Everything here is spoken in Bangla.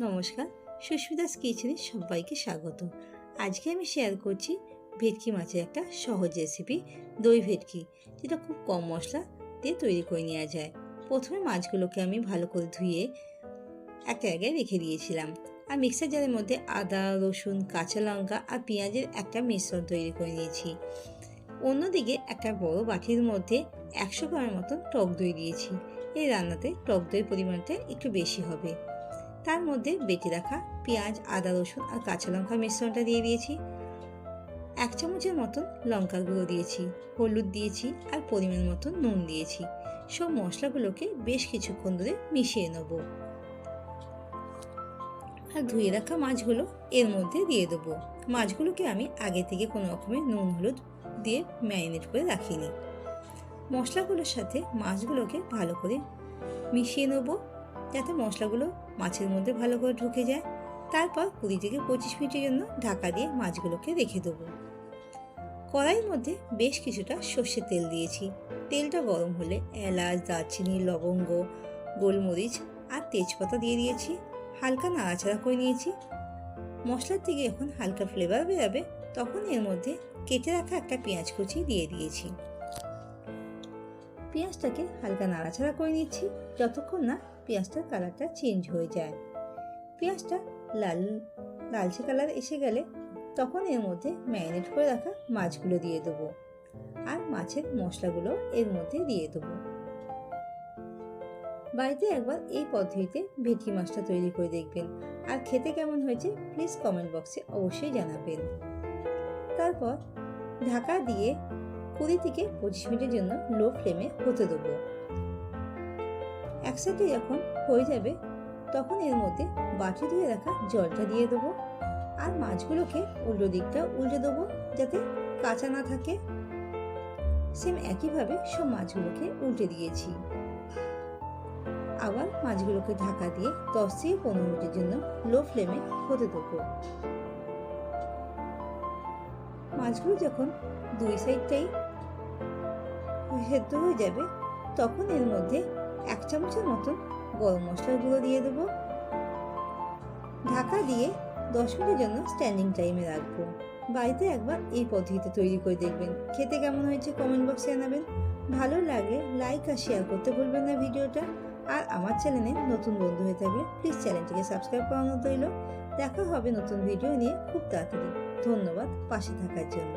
নমস্কার, সুস্মিতাস কিচেনে সবাইকে স্বাগত। আজকে আমি শেয়ার করছি ভেটকি মাছের একটা সহজ রেসিপি দই ভেটকি, যেটা খুব কম মশলা দিয়ে তৈরি করে নেওয়া যায়। প্রথমে মাছগুলোকে আমি ভালো করে ধুয়ে এক জায়গায় রেখে দিয়েছিলাম। আর মিক্সার জারের মধ্যে আদা, রসুন, কাঁচা লঙ্কা আর পেঁয়াজের একটা মিশ্রণ তৈরি করে নিয়েছি। অন্যদিকে একটা বড় বাটির মধ্যে একশো গ্রামের মতন টক দই দিয়েছি। এই রান্নাতে টক দইয়ের পরিমাণটা একটু বেশি হবে। তার মধ্যে বেটে রাখা পেঁয়াজ, আদা, রসুন আর কাঁচা লঙ্কা মিশ্রণটা দিয়ে দিয়েছি। এক চামচের মতন লঙ্কা গুঁড়ো দিয়েছি, হলুদ দিয়েছি আর পরিমাণ মতন নুন দিয়েছি। সব মশলাগুলোকে বেশ কিছুক্ষণ ধরে মিশিয়ে নেব। আর ধুয়ে রাখা মাছগুলো এর মধ্যে দিয়ে দেবো। মাছগুলোকে আমি আগে থেকে কোনো রকমের নুন, হলুদ দিয়ে ম্যারিনেট করে রাখিনি। মশলাগুলোর সাথে মাছগুলোকে ভালো করে মিশিয়ে নেব। যাতে মশলাগুলো মাছের মধ্যে ভালো করে ঢুকে যায়। তারপর কুড়ি থেকে পঁচিশ মিনিটের জন্য ঢাকা দিয়ে মাছগুলোকে রেখে দেবো। কড়াইয়ের মধ্যে বেশ কিছুটা সর্ষের তেল দিয়েছি। তেলটা গরম হলে এলাচ, দারচিনি, লবঙ্গ, গোলমরিচ আর তেজপাতা দিয়ে দিয়েছি। হালকা নাড়াচাড়া করে নিয়েছি। মশলার থেকে যখন হালকা ফ্লেভার বেরোবে, তখন এর মধ্যে কেটে রাখা একটা পেঁয়াজ কুচি দিয়ে দিয়েছি। পেঁয়াজটাকে হালকা নাড়াচাড়া করে নিচ্ছি, যতক্ষণ না পেঁয়াজটার কালারটা চেঞ্জ হয়ে যায়। পেঁয়াজটা লাল, লালচে কালার এসে গেলে তখন এর মধ্যে ম্যারিনেট করে রাখা মাছগুলো দিয়ে দেবো আর মাছের মশলাগুলো এর মধ্যে দিয়ে দেবো। বাড়িতে একবার এই পদ্ধতিতে ভেটকি মাছটা তৈরি করে দেখবেন আর খেতে কেমন হয়েছে প্লিজ কমেন্ট বক্সে অবশ্যই জানাবেন। তারপর ঢাকা দিয়ে কুড়ি থেকে পঁচিশ মিনিটের জন্য লো ফ্লেমে হতে দেবো। একসাথে যখন হয়ে যাবে, তখন এর মধ্যে বাটি ধুয়ে রাখা জলটা দিয়ে দেবো আর মাছগুলোকে উল্টো দিকটা উল্টে দেবো যাতে কাঁচা না থাকে। সেম একইভাবে সব মাছগুলোকে উল্টে দিয়েছি। আবার মাছগুলোকে ঢাকা দিয়ে দশ থেকে পনেরো মিনিটের জন্য লো ফ্লেমে হতে দেবো। মাছগুলো যখন দুই সাইডটাই সেদ্ধ হয়ে যাবে, তখন এর মধ্যে এক চামচের মতন গরম মশলার গুঁড়ো দিয়ে দেবো। ঢাকা দিয়ে দশ মিনিটের জন্য স্ট্যান্ডিং টাইমে রাখব। বাড়িতে একবার এই পদ্ধতিতে তৈরি করে দেখবেন। খেতে কেমন হয়েছে কমেন্ট বক্সে জানাবেন। ভালো লাগলে লাইক আর শেয়ার করতে ভুলবেন না ভিডিওটা। আর আমার চ্যানেলে নতুন বন্ধু হয়ে থাকলে প্লিজ চ্যানেলটিকে সাবস্ক্রাইব করানো রইল দেখা হবে নতুন ভিডিও নিয়ে খুব তাড়াতাড়ি। ধন্যবাদ, পাশে থাকার জন্য।